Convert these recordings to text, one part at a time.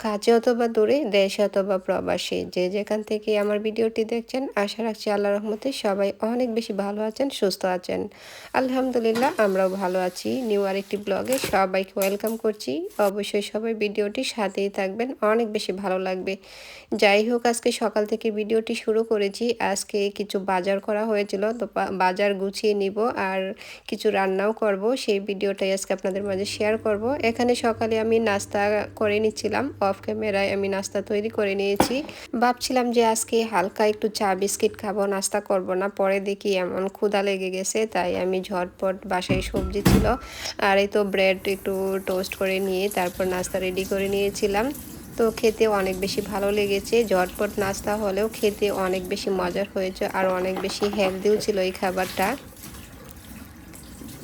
কাজে অথবা দূরে, দেশে অথবা প্রবাসী। যে যেখান থেকে আমার ভিডিওটি দেখছেন, আশা রাখছি আল্লাহ রহমতে সবাই অনেক বেশি ভালো আছেন, সুস্থ আছেন। আলহামদুলিল্লাহ, আমরাও ভালো আছি। নিউ আরেকটি ব্লগে সবাইকে ওয়েলকাম করছি। অবশ্যই সবাই ভিডিওটি সাথেই থাকবেন, অনেক বেশি ভালো লাগবে। যাই হোক, আজকে সকাল থেকে ভিডিওটি শুরু করেছি। আজকে কিছু বাজার করা হয়েছিল, তো বাজার গুছিয়ে নিব আর কিছু রান্নাও করব। সেই ভিডিওটাই আজকে আপনাদের মাঝে শেয়ার করব। এখানে সকালে আমি নাস্তা করে নিচ্ছিলাম। অফ ক্যামেরায় আমি নাস্তা তৈরি করে নিয়েছি। ভাবছিলাম যে আজকে হালকা একটু চা বিস্কিট খাব, নাস্তা করব না, পরে দেখি এমন ক্ষুধা লেগে গেছে, তাই আমি ঝটপট বাসায় সবজি ছিল। আর এই তো ব্রেড একটু টোস্ট করে নিয়ে তারপর নাস্তা রেডি করে নিয়েছিলাম। তো খেতে অনেক বেশি ভালো লেগেছে, ঝটপট নাস্তা হলেও খেতে অনেক বেশি মজার হয়েছে আর অনেক বেশি হেলদিও ছিল এই খাবারটা।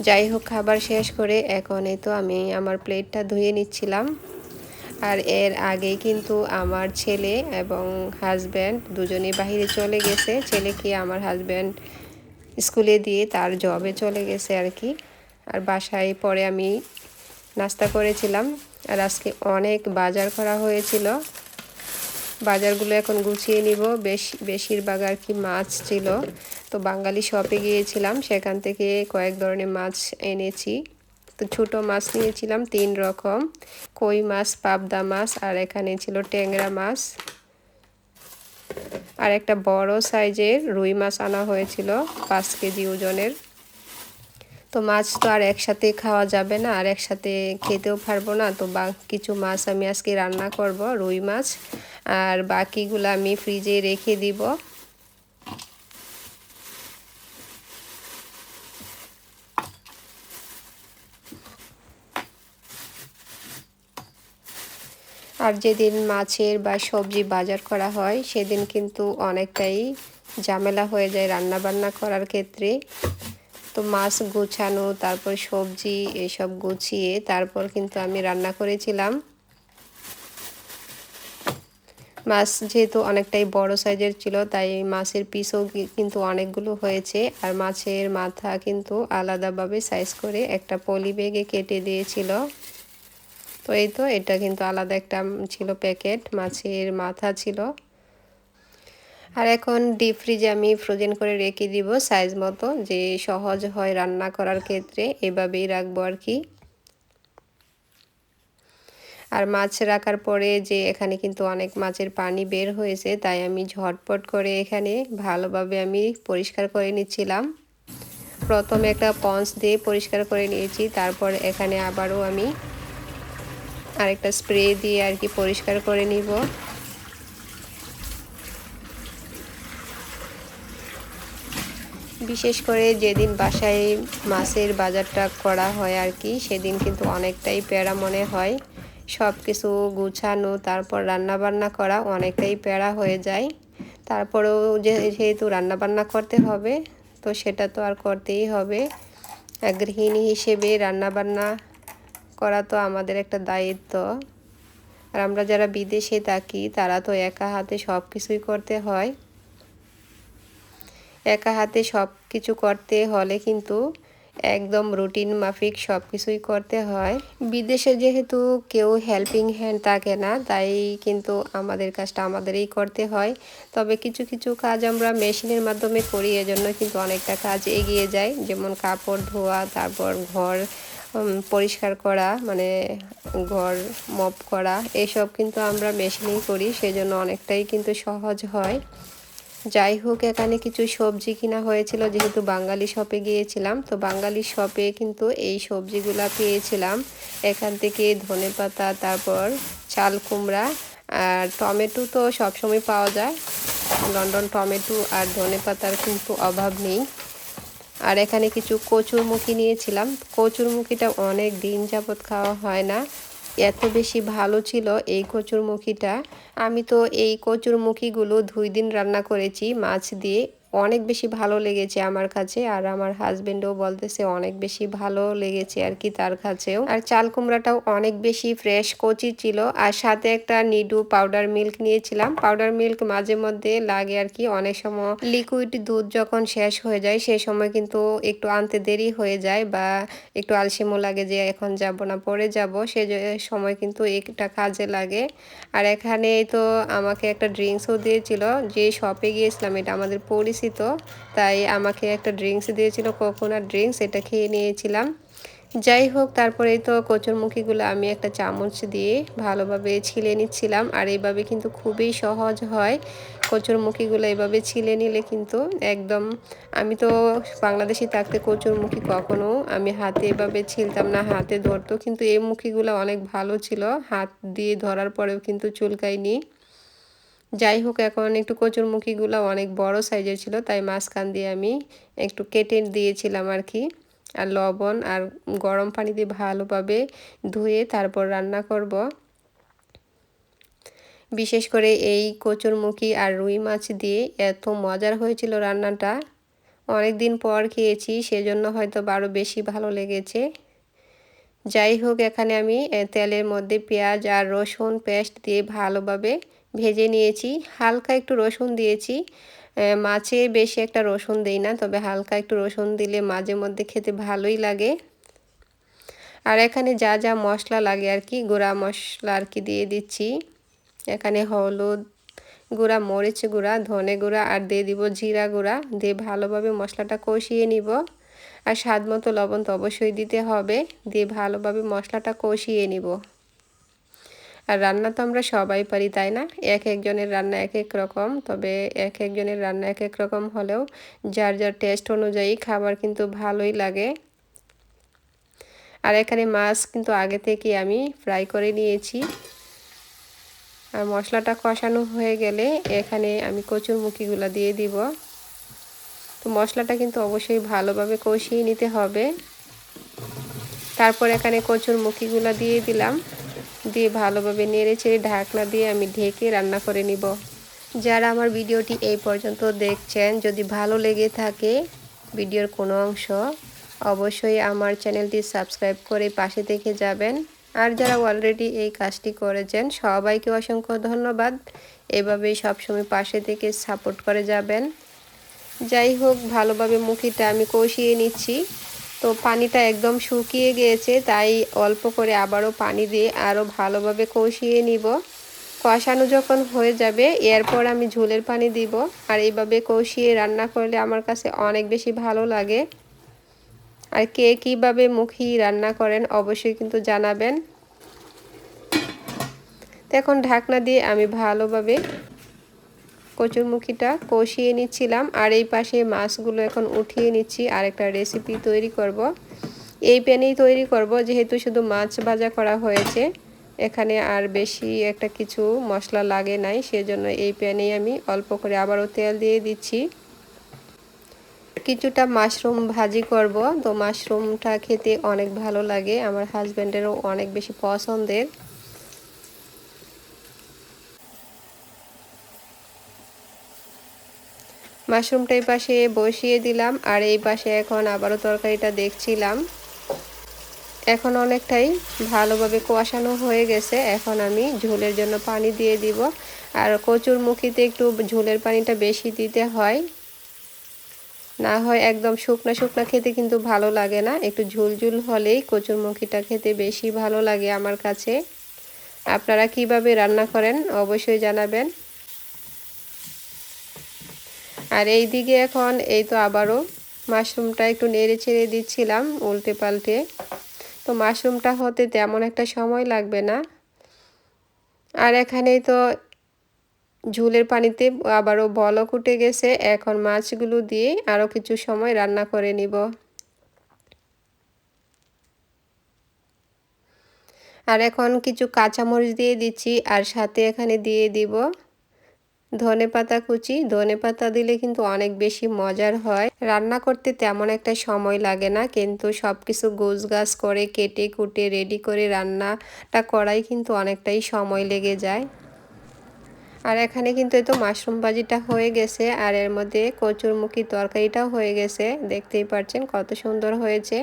যাই হোক, খাবার শেষ করে এখন এই তো আমি আমার প্লেটটা ধুয়ে নিচ্ছিলাম। আর এর আগেই কিন্তু আমার ছেলে এবং হাজব্যান্ড দুজনেই বাহিরে চলে গেছে। ছেলেকে আমার হাজব্যান্ড স্কুলে দিয়ে তার জবে চলে গেছে আর কি। আর বাসায় পরে আমি নাস্তা করেছিলাম। আর আজকে অনেক বাজার করা হয়েছিল। বাজারগুলো এখন গুছিয়ে নিব। বেশ, বেশিরভাগ আর কি মাছ ছিল। তো বাঙালি শপে গিয়েছিলাম। সেখান থেকে কয়েক ধরনের মাছ এনেছি। ছোটো মাছ নিয়েছিলাম, তিন রকম। কই মাছ, পাবদা মাছ, আর এখানে ছিল ট্যাংরা মাছ। আর একটা বড় সাইজের রুই মাছ আনা হয়েছিল, পাঁচ কেজি ওজনের। তো মাছ তো আর একসাথে খাওয়া যাবে না, আর একসাথে খেতেও পারব না। তো বা, কিছু মাছ আমি আজকে রান্না করব, রুই মাছ। আর বাকিগুলো আমি ফ্রিজে রেখে দিব। আর যেদিন মাছের বা সবজি বাজার করা হয়, সেদিন কিন্তু অনেকটাই ঝামেলা হয়ে যায় রান্না বান্না করার ক্ষেত্রে। তো মাছ গুছানো, তারপর সবজি এসব গুছিয়ে তারপর কিন্তু আমি রান্না করেছিলাম। মাছ যেহেতু অনেকটাই বড় সাইজের ছিল, তাই মাছের পিসও কিন্তু অনেকগুলো হয়েছে। আর মাছের মাথা কিন্তু আলাদাভাবে সাইজ করে একটা পলি ব্যাগে কেটে দিয়েছিল। তো এই তো, এটা কিন্তু আলাদা একটা ছিল প্যাকেট, মাছের মাথা ছিল। আর এখন ডিপ ফ্রিজে আমি ফ্রোজেন করে রেখে দিব সাইজ মতো, যে সহজ হয় রান্না করার ক্ষেত্রে, এভাবেই রাখব আর কি। আর মাছ রাখার পরে যে এখানে কিন্তু অনেক মাছের পানি বের হয়েছে, তাই আমি ঝটপট করে এখানে ভালোভাবে আমি পরিষ্কার করে নিচ্ছিলাম। প্রথমে একটা পন্স দিয়ে পরিষ্কার করে নিয়েছি, তারপর এখানে আবারও আমি আরেকটা স্প্রে দিয়ে আর কি পরিষ্কার করে নিব। বিশেষ করে যেদিন বাসায় মাছের বাজারটা করা হয় আর কি সেদিন কিন্তু অনেকটাই প্যারা মনে হয়। সব কিছু গুছানো, তারপর রান্না বান্না করা অনেকটাই প্যারা হয়ে যায়। তারপরেও যেহেতু রান্না বান্না করতে হবে, তো সেটা তো আর করতেই হবে। গৃহিণী হিসেবে রান্না বান্না করা তো আমাদের একটা দায়িত্ব। আর আমরা যারা বিদেশে থাকি, তারা তো একা হাতে সব কিছুই করতে হয়। একা হাতে সব কিছু করতে হলে কিন্তু একদম রুটিন মাফিক সব কিছুই করতে হয়। বিদেশে যেহেতু কেউ হেল্পিং হ্যান্ড থাকে না, তাই কিন্তু আমাদের কাজটা আমাদেরই করতে হয়। তবে কিছু কিছু কাজ আমরা মেশিনের মাধ্যমে করি, এজন্য কিন্তু অনেকটা কাজ এগিয়ে যায়। যেমন কাপড় ধোয়া, তারপর ঘর পরিষ্কার করা মানে ঘর মপ করা, এসব কিন্তু আমরা মেশিনেই করি, সেজন্য অনেকটাই কিন্তু সহজ হয়। যাই হোক, এখানে কিছু সবজি কিনা হয়েছিল, যেহেতু বাঙালি শপে গিয়েছিলাম, তো বাঙালি শপে কিন্তু এই সবজিগুলা পেয়েছিলাম। এখান থেকে ধনে পাতা, তারপর চাল কুমড়া, আর টমেটো তো সবসময় পাওয়া যায়। লন্ডন টমেটো আর ধনে পাতার কিন্তু অভাব নেই। আর এখানে কিছু কচুরমুখী নিয়েছিলাম। কচুরমুখীটা অনেক দিন যাবৎ খাওয়া হয় না। এত বেশি ভালো ছিল এই কচুরমুখীটা। আমি তো এই কচুরমুখীগুলো দুই দিন রান্না করেছি মাছ দিয়ে। অনেক বেশি ভালো লেগেছে আমার কাছে, আর আমার হাজবেন্ডও বলতেছে অনেক বেশি ভালো লেগেছে আর কি তার কাছেও। আর চাল কুমড়াটাও অনেক বেশি ফ্রেশ কচি ছিল, আর সাথে একটা নিডু পাউডার মিল্ক নিয়েছিলাম। পাউডার মিল্ক মাঝে মধ্যে লাগে আর কি, অনেক সময় লিকুইড দুধ যখন শেষ হয়ে যায় সেই সময় কিন্তু একটু আনতে দেরি হয়ে যায় বা একটু আলসিমো লাগে যে এখন যাব না, পরে যাব, সে সময় কিন্তু একটা কাজে লাগে। আর এখানে তো আমাকে একটা ড্রিঙ্কসও দিয়েছিল, যে শপে গিয়েছিলাম, এটা আমাদের পরিচিত তাই আমাকে একটা ড্রিঙ্কস দিয়েছিল কোকোনাট ড্রিঙ্কস এটা খেয়ে নিয়েছিলাম। যাই হোক, তারপরেই তো কচুরমুখীগুলো আমি একটা চামচ দিয়ে ভালোভাবে ছিলে নিচ্ছিলাম। আর এইভাবে কিন্তু খুবই সহজ হয়। কচুরমুখীগুলো এভাবে ছিলে নিলে কিন্তু একদম আমি তো বাংলাদেশি থাকতে কচুরমুখী কখনো আমি হাতে এভাবে ছিলতাম না, হাতে ধরতো। কিন্তু এই মুখীগুলো অনেক ভালো ছিল। হাত দিয়ে ধরার পরেও কিন্তু চুলকায়নি। যাই হোক, এখন একটু কচুরমুখীগুলো অনেক বড় সাইজের ছিল, তাই মাঝখান দিয়ে আমি একটু কেটে দিয়েছিলাম আর কি। আর লবণ আর গরম পানি দিয়ে ভালোভাবে ধুয়ে তারপর রান্না করব। বিশেষ করে এই কচুরমুখী আর রুই মাছ দিয়ে এত মজার হয়েছিল রান্নাটা। অনেক দিন পর খেয়েছি, সেজন্য হয়তো আরও বেশি ভালো লেগেছে। যাই হোক, এখানে আমি তেলের মধ্যে পেঁয়াজ আর রসুন পেস্ট দিয়ে ভালোভাবে ভেজে নিয়েছি। হালকা একটু রসুন দিয়েছি। মাছে বেশি একটা রসুন দেই না, তবে হালকা একটু রসুন দিলে মাঝে মধ্যে খেতে ভালোই লাগে। আর এখানে যা যা মশলা লাগে আর কি, গুঁড়া মশলা আর কি দিয়ে দিচ্ছি। এখানে হলুদ গুঁড়া, মরিচ গুঁড়া, ধনে গুঁড়া আর দিয়ে দিব জিরা গুঁড়া। দিয়ে ভালোভাবে মশলাটা কষিয়ে নিব। আর স্বাদ মতো লবণ তো অবশ্যই দিতে হবে। দিয়ে ভালোভাবে মশলাটা কষিয়ে নিব। আর রান্না তো আমরা সবাই পারি, তাই না? এক একজনের রান্না এক এক রকম, তবে এক একজনের রান্না এক এক রকম হলেও যার যার টেস্ট অনুযায়ী খাবার কিন্তু ভালোই লাগে। আর এখানে মাছ কিন্তু আগে থেকে আমি ফ্রাই করে নিয়েছি। আর মশলাটা কষানো হয়ে গেলে এখানে আমি কচুর মুখিগুলো দিয়ে দিব। তো মশলাটা কিন্তু অবশ্যই ভালোভাবে কষিয়ে নিতে হবে। তারপর এখানে কচুর মুখিগুলো দিয়ে দিলাম। দিয়ে ভালোভাবে নেড়ে চেড়ে ঢাকনা দিয়ে আমি ঢেকে রান্না করে নিব। যারা আমার ভিডিওটি এই পর্যন্ত দেখছেন, যদি ভালো লেগে থাকে ভিডিওর কোনো অংশ, অবশ্যই আমার চ্যানেলটি সাবস্ক্রাইব করে পাশে থেকে যাবেন। আর যারা অলরেডি এই কাজটি করেছেন, সবাইকে অসংখ্য ধন্যবাদ। এভাবেই সবসময় পাশে থেকে সাপোর্ট করে যাবেন। যাই হোক, ভালোভাবে মুখিটা আমি কষিয়ে নিচ্ছি। তো পানিটা একদম শুকিয়ে গিয়েছে, তাই অল্প করে আবারও পানি দিয়ে আরও ভালোভাবে কষিয়ে নিব। কষানো যখন হয়ে যাবে, এরপর আমি ঝোলের পানি দিব। আর এইভাবে কষিয়ে রান্না করলে আমার কাছে অনেক বেশি ভালো লাগে। আর কে কীভাবে মুখি রান্না করেন অবশ্যই কিন্তু জানাবেন। এখন ঢাকনা দিয়ে আমি ভালোভাবে কচুরমুখিটা কষিয়ে নিচ্ছিলাম আর এই পাশে মাছগুলো এখন উঠিয়ে নিচ্ছি আর একটা রেসিপি তৈরি করব। এই প্যানেই তৈরি করব, যেহেতু শুধু মাছ ভাজা করা হয়েছে, এখানে আর বেশি একটা কিছু মশলা লাগে নাই, সেজন্য এই প্যানেই আমি অল্প করে আবারও তেল দিয়ে দিচ্ছি কিছুটা মাশরুম ভাজি করব, তো মাশরুমটা খেতে অনেক ভালো লাগে, আমার হাজব্যান্ডেরও অনেক বেশি পছন্দের মাশরুমটা এই পাশে বসিয়ে দিলাম আর এই পাশে এখন আবারও তরকারিটা দেখছিলাম। এখন অনেকটাই ভালোভাবে কষানো হয়ে গেছে। এখন আমি ঝোলের জন্য পানি দিয়ে দিব। আর কচুর মুখিতে একটু ঝোলের পানিটা বেশি দিতে হয়। না হয় একদম শুকনা শুকনা খেতে কিন্তু ভালো লাগে না। একটু ঝুলঝুল হলেই কচুরমুখিটা খেতে বেশি ভালো লাগে আমার কাছে। আপনারা কীভাবে রান্না করেন অবশ্যই জানাবেন। আর এই দিকে এখন এই তো আবারও মাশরুমটা একটু নেড়ে ছেড়ে দিচ্ছিলাম উল্টে পাল্টে। তো মাশরুমটা হতে তেমন একটা সময় লাগবে না। আর এখানেই তো ঝুলের পানিতে আবারও বলক উঠে গেছে। এখন মাছগুলো দিয়ে আরও কিছু সময় রান্না করে নিব। আর এখন কিছু কাঁচামরিচ দিয়ে দিচ্ছি আর সাথে এখানে দিয়ে দিব। ধনে পাতা কুচি। ধনে পাতা দিলে কিন্তু অনেক বেশি মজার হয়। রান্না করতে তেমন একটা সময় লাগে না, কিন্তু সব কিছু গোছ গাছ করে কেটে কুটে রেডি করে রান্নাটা করাই কিন্তু অনেকটাই সময় লেগে যায়। আর এখানে কিন্তু এই তো মাশরুম ভাজিটা হয়ে গেছে, আর এর মধ্যে কচুরমুখী তরকারিটাও হয়ে গেছে। দেখতেই পাচ্ছেন কত সুন্দর হয়েছে।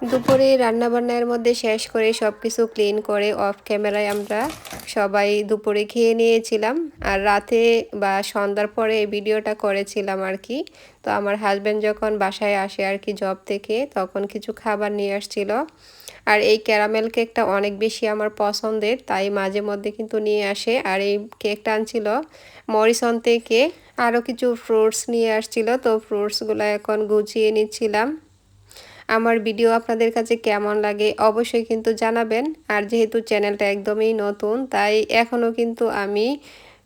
দুপুরে রান্নাবান্নার মধ্যে শেষ করে সব কিছু ক্লিন করে অফ ক্যামেরায় আমরা সবাই দুপুরে খেয়ে নিয়েছিলাম। আর রাতে বা সন্ধ্যার পরে ভিডিওটা করেছিলাম আর কি। তো আমার হাজব্যান্ড যখন বাসায় আসে আর কি জব থেকে, তখন কিছু খাবার নিয়ে আসছিল। আর এই ক্যারামেল কেকটা অনেক বেশি আমার পছন্দের, তাই মাঝে মধ্যে কিন্তু নিয়ে আসে। আর এই কেকটা আনছিল মরিসন থেকে আরও কিছু ফ্রুটস নিয়ে আসছিল। তো ফ্রুটসগুলো এখন গুছিয়ে নিচ্ছিলাম। আমার ভিডিও আপনাদের কাছে কেমন লাগে অবশ্যই কিন্তু জানাবেন। আর যেহেতু চ্যানেলটা একদমই নতুন, তাই এখনও কিন্তু আমি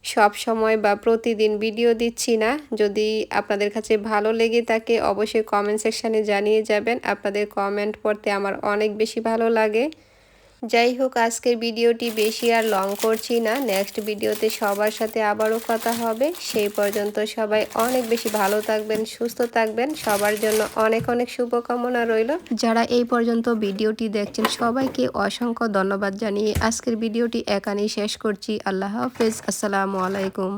সব সময় বা প্রতিদিন ভিডিও দিচ্ছি না। যদি আপনাদের কাছে ভালো লেগে থাকে, অবশ্যই কমেন্ট সেকশানে জানিয়ে যাবেন। আপনাদের কমেন্ট পড়তে আমার অনেক বেশি ভালো লাগে। যাই হোক, আজকের ভিডিওটি বেশি আর লং করছি না। নেক্সট ভিডিওতে সবার সাথে আবারও কথা হবে। সেই পর্যন্ত সবাই অনেক বেশি ভালো থাকবেন, সুস্থ থাকবেন। সবার জন্য অনেক অনেক শুভকামনা রইল। যারা এই পর্যন্ত ভিডিওটি দেখছেন, সবাইকে অসংখ্য ধন্যবাদ জানিয়ে আজকের ভিডিওটি এখানেই শেষ করছি। আল্লাহ হাফেজ। আসসালামু আলাইকুম।